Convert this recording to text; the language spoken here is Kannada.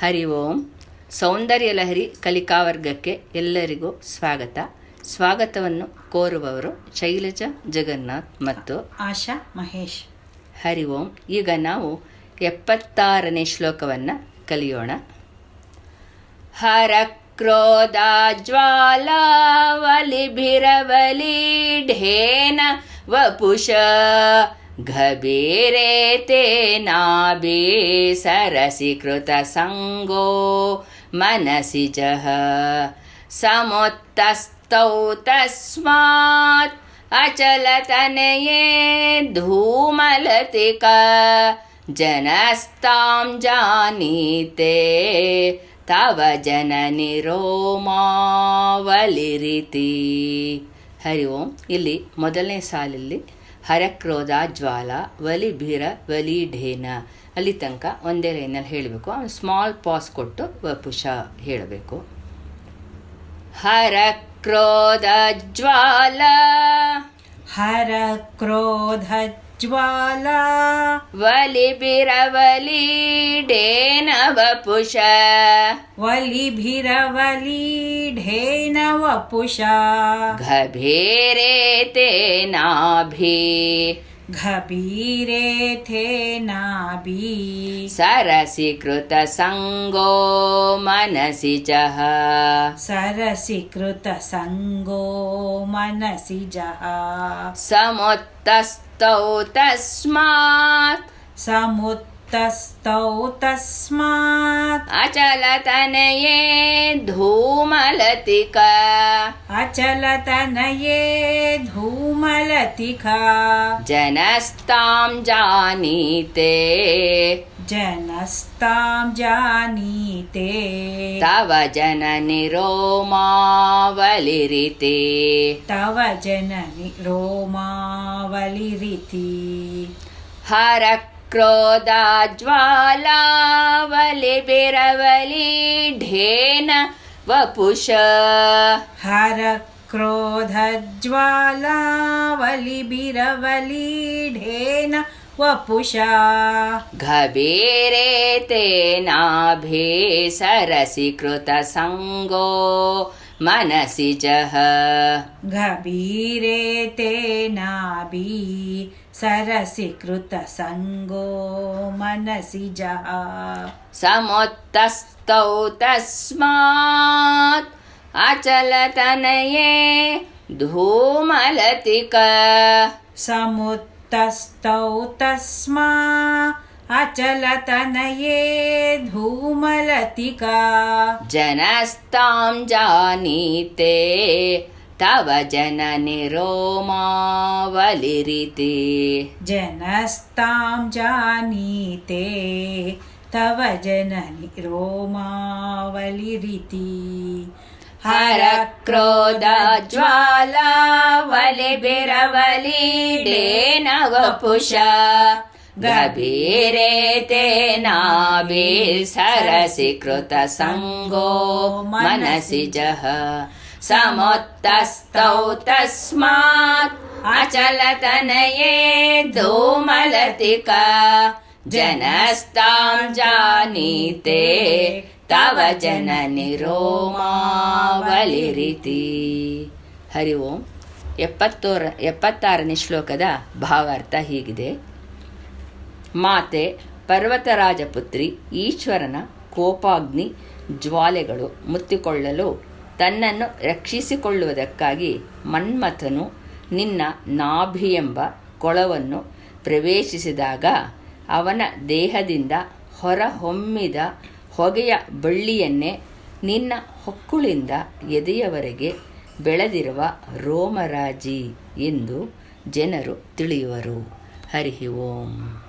ಹರಿ ಓಂ. ಸೌಂದರ್ಯ ಲಹರಿ ಕಲಿಕಾವರ್ಗಕ್ಕೆ ಎಲ್ಲರಿಗೂ ಸ್ವಾಗತ. ಸ್ವಾಗತವನ್ನು ಕೋರುವವರು ಶೈಲಜಾ ಜಗನ್ನಾಥ್ ಮತ್ತು ಆಶಾ ಮಹೇಶ್. ಹರಿ ಓಂ. ಈಗ ನಾವು ಎಪ್ಪತ್ತಾರನೇ ಶ್ಲೋಕವನ್ನು ಕಲಿಯೋಣ. ಹರ ಕ್ರೋಧ ಢೇನ ವಪುಷ ಗಭೀರೆ ತೇನಾಭಿ ಸರಸಿ ಕೃತ ಸಂಗೋ ಮನಸಿ ಜಹ. तस्मात् ತಸ್ಮಾತ್ धूमलतिका जनस्तां ಜಾನೀತೆ ತವ ಜನನಿ ರೋಮಾವಲಿರಿತಿ. ಹರಿ ಓಂ, ಇಲ್ಲಿ ಮೊದಲನೇ ಸಾಲಲ್ಲಿ ಹರಕ್ರೋಧ, ಜ್ವಾಲ, ವಲಿ ಢೇನ. ಅಲ್ಲಿ ತನಕ ಒಂದೇ ಲೈನಲ್ಲಿ ಹೇಳಬೇಕು. ಸ್ಮಾಲ್ ಪಾಸ್ ಕೊಟ್ಟು ವಪುಷ ಹೇಳಬೇಕು. ಹರ ಕ್ರೋಧ ಜ್ವಾಲಾ ವಲಿಭಿರವಲಿಡೇನ ವಪುಷ ವಲಿಭಿರವಲಿಢೇನ ವಪುಷಾ ಗಭೀರೆ ತೇನಾಭಿ ಗಭೀರೆ घबीरे थे नाभि। सरसि कृतसङ्गो मनसि जः सरसि कृतसङ्गो मनसि जः समुत्तस्तौ तस्मात् समुत् तस्तौ तस्मात् अचलतनये धूमलतिका। अचलतनये धूमलतिका। जनस्तां जानीते। जनस्तां जानीते। तव जननि रोमावलिरिते तव जननि रोमावलिरिति हर क्रोधाज्वालावलिबिरवलिढेन वपुष। हर क्रोधज्वालावलिबिरवलिढेन वपुषा। घबेरे तेनाभे सरसि कृतसङ्गो मनसि जः गभीरे तेनाभि सरसि कृतसङ्गो मनसि जः समुत्तस्तौ तस्मात् अचलतनये धूमलतिक। समुत्तस्तौ तस्मा अचलतनये धूमलतिका। जनस्तां जानीते तव जननि रोमावलिरिति जनस्तां जानीते तव जननि रोमा वलिरिति हरक्रोधज्वाला वलिबिरवलिनवपुष ಗಭೀರೆ ತೇನಾಭಿ ಸರಸಿ ಕೃತ ಸಂಗೋ ಮನಸಿ ಜಹ ಸಮುತ್ತಸ್ತೌ ತಸ್ಮಾತ್ ಅಚಲತನಯೇ ಧೂಮಲತಿಕ ಜನಸ್ತಾಂ ಜಾನೀತೆ ತವ ಜನನಿ ರೋಮಾವಲಿರಿತಿ. ಹರಿ ಓಂ. ಎಪ್ಪತ್ತೋರ ಎಪ್ಪತ್ತಾರನೇ ಶ್ಲೋಕದ ಭಾವಾರ್ಥ ಹೀಗಿದೆ. ಮಾತೆ, ಪರ್ವತರಾಜಪುತ್ರಿ, ಈಶ್ವರನ ಕೋಪಾಗ್ನಿ, ಜ್ವಾಲೆಗಳು ಮುತ್ತಿಕೊಳ್ಳಲು ತನ್ನನ್ನು ರಕ್ಷಿಸಿಕೊಳ್ಳುವುದಕ್ಕಾಗಿ ಮನ್ಮಥನು ನಿನ್ನ ನಾಭಿ ಎಂಬ ಕೊಳವನ್ನು ಪ್ರವೇಶಿಸಿದಾಗ ಅವನ ದೇಹದಿಂದ ಹೊರಹೊಮ್ಮಿದ ಹೊಗೆಯ ಬಳ್ಳಿಯನ್ನೇ ನಿನ್ನ ಹೊಕ್ಕುಳಿಂದ ಎದೆಯವರೆಗೆ ಬೆಳೆದಿರುವ ರೋಮರಾಜಿ ಎಂದು ಜನರು ತಿಳಿಯುವರು. ಹರಿ ಓಂ.